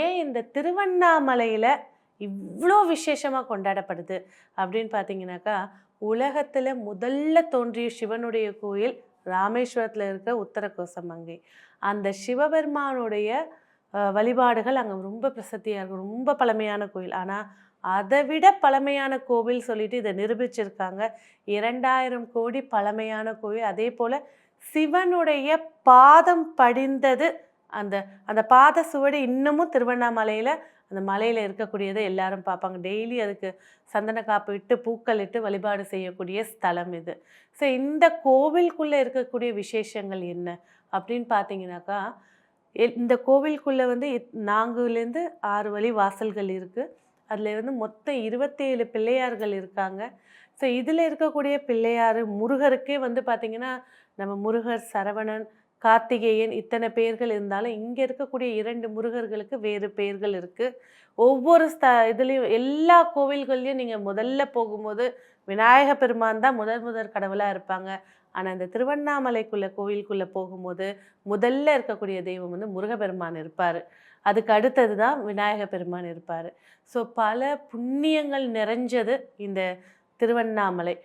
ஏன் இந்த திருவண்ணாமலையில் இவ்வளோ விசேஷமாக கொண்டாடப்படுது? அப்படின்னு பார்த்தீங்கன்னாக்கா உலகத்தில் முதல்ல தோன்றிய சிவனுடைய கோயில் ராமேஸ்வரத்தில் இருக்க உத்தர கோசமங்கை அந்த சிவபெருமானுடைய வழிபாடுகள் அங்கே ரொம்ப பிரசித்தியாக இருக்கும். ரொம்ப பழமையான கோயில். ஆனால் அதை விட பழமையான கோவில் சொல்லிட்டு இதை நிரூபிச்சிருக்காங்க. இரண்டாயிரம் கோடி பழமையான கோவில். அதே போல் சிவனுடைய பாதம் படிந்தது அந்த அந்த பாத சுவடு இன்னமும் திருவண்ணாமலையில் அந்த மலையில் இருக்கக்கூடியதை எல்லாரும் பார்ப்பாங்க. டெய்லி அதுக்கு சந்தன காப்பு இட்டு பூக்கள் இட்டு வழிபாடு செய்யக்கூடிய ஸ்தலம் இது. ஸோ இந்த கோவிலுக்குள்ளே இருக்கக்கூடிய விசேஷங்கள் என்ன அப்படின்னு பார்த்தீங்கன்னாக்கா எ- இந்த கோவிலுக்குள்ளே வந்து இத்- நான்குலேருந்து ஆறு வழி வாசல்கள் இருக்குது அதில் வந்து மொத்தம் இருபத்தேழு பிள்ளையார்கள் இருக்காங்க. ஸோ இதில் இருக்கக்கூடிய பிள்ளையார் முருகருக்கே வந்து பார்த்திங்கன்னா நம்ம முருகர் சரவணன் கார்த்திகேயன் இத்தனை பெயர்கள் இருந்தாலும் இங்கே இருக்கக்கூடிய இரண்டு முருகர்களுக்கு வேறு பெயர்கள் இருக்குது ஒவ்வொரு ஸ்த இதுலேயும் எல்லா கோவில்கள்லையும் நீங்கள் முதல்ல போகும்போது விநாயக பெருமான் தான் முதல் முதல் கடவுளாக இருப்பாங்க. ஆனால் இந்த திருவண்ணாமலைக்குள்ள கோவிலுக்குள்ளே போகும்போது முதல்ல இருக்கக்கூடிய தெய்வம் வந்து முருகப்பெருமான் இருப்பார். அதுக்கு அடுத்தது தான் விநாயக பெருமான் இருப்பார். ஸோ பல புண்ணியங்கள் நிறைஞ்சது இந்த திருவண்ணாமலை.